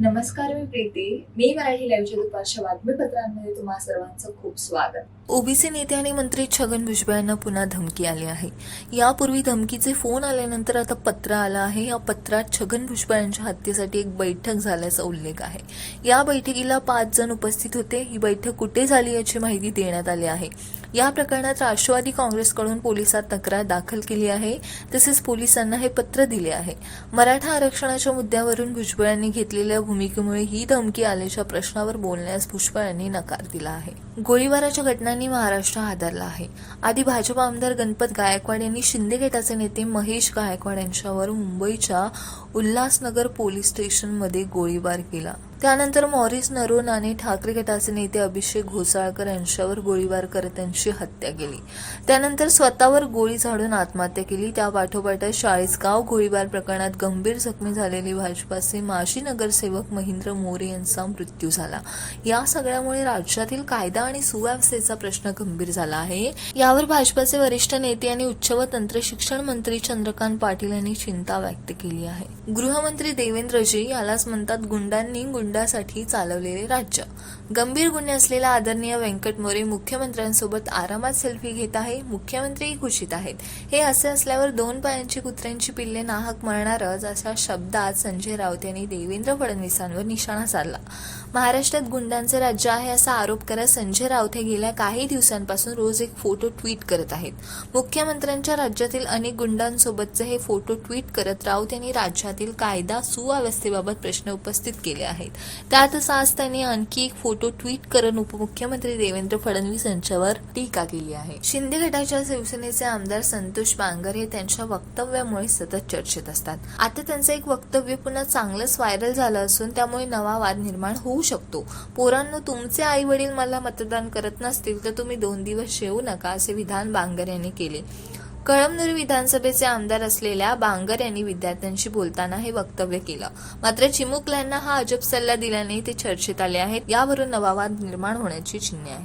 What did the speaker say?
नमस्कार मी प्रीती. मी मराठी लाईव्हच्या दुपारच्या बातमीपत्रांमध्ये तुम्हा सर्वांचं खूप स्वागत. ओबीसी नेते आणि मंत्री छगन भुजबळ यांना पुन्हा धमकी आली आहे. यापूर्वी धमकीचे फोन आल्यानंतर आता पत्र आलं आहे. या पत्रात छगन भुजबळ यांच्या हत्येसाठी एक बैठक झाल्याचा उल्लेख आहे. या बैठकीला पाच जण उपस्थित होते. ही बैठक कुठे झाली याची माहिती देण्यात आली आहे. या प्रकरणात राष्ट्रवादी काँग्रेसकडून पोलिसात तक्रार दाखल केली आहे. तसेच पोलिसांना हे पत्र दिले आहे. मराठा आरक्षणाच्या मुद्द्यावरून भुजबळ यांनी घेतलेल्या भूमिकेमुळे ही धमकी आल्याच्या प्रश्नावर बोलण्यास भुजबळ यांनी नकार दिला आहे. गोळीबाराच्या घटनांनी महाराष्ट्र हादरला आहे. आधी भाजप आमदार गणपत गायकवाड यांनी शिंदे गटाचे नेते महेश गायकवाड यांच्यावर मुंबईच्या उल्हासनगर पोलीस स्टेशनमध्ये गोळीबार केला. त्यानंतर मॉरिस नरोन आणि ठाकरे गटाचे नेते अभिषेक घोसाळकर यांच्यावर गोळीबार करत त्यांची हत्या केली. त्यानंतर स्वतःवर गोळी झाडून आत्महत्या केली. त्या पाठोपाठ चाळीसगाव गोळीबार प्रकरणात गंभीर जखमी झालेले भाजपाचे माजी नगरसेवक महेंद्र मोरे यांचा मृत्यू झाला. या सगळ्यामुळे राज्यातील कायदा आणि सुव्यवस्थेचा प्रश्न गंभीर झाला आहे. यावर भाजपाचे वरिष्ठ नेते आणि उच्च व तंत्र शिक्षण मंत्री चंद्रकांत पाटील यांनी चिंता व्यक्त केली आहे. गृहमंत्री देवेंद्रजी यालाच म्हणतात गुंडांनी गुंड गुंडासाठी चालवलेले राज्य. गंभीर गुन्हे असलेला आदरणीय व्यंकट मोरे मुख्यमंत्र्यांसोबत आरामात सेल्फी घेत आहे मुख्यमंत्रीही खुशीत आहेत. हे असे असल्यावर दोन पायांची कुत्र्यांची पिल्ले नाहक मरणारच अशा शब्दात संजय राऊत यांनी देवेंद्र फडणवीसांवर निशाणा साधला. महाराष्ट्रात गुंडांचे राज्य आहे असा आरोप करत संजय राऊत हे गेल्या काही दिवसांपासून रोज एक फोटो ट्विट करत आहेत. मुख्यमंत्र्यांच्या राज्यातील अनेक गुंडांसोबतचे हे फोटो ट्विट करत राऊत यांनी राज्यातील कायदा सुव्यवस्थेबाबत प्रश्न उपस्थित केले आहेत. त्यातच आज त्यांनी आणखी एक फोटो ट्विट करून उपमुख्यमंत्री देवेंद्र फडणवीस यांच्यावर टीका केली आहे. शिंदे गटाच्या शिवसेनेचे आमदार संतोष बांगर हे त्यांच्या वक्तव्यामुळे सतत चर्चेत असतात. आता त्यांचं एक वक्तव्य पुन्हा चांगलंच व्हायरल झालं असून त्यामुळे नवा वाद निर्माण होऊ शकतो. पोरांनो तुमचे आई वडील मला मतदान करत नसतील तर तुम्ही दोन दिवस येऊ नका असे विधान बांगर यांनी केले. कळमनुरी विधानसभेचे आमदार असलेल्या बांगर यांनी विद्यार्थ्यांशी बोलताना हे वक्तव्य केलं. मात्र चिमुकल्यांना हा अजब सल्ला दिल्याने ते चर्चेत आले आहेत. यावरून नवा वाद निर्माण होण्याची चिन्हे आहेत.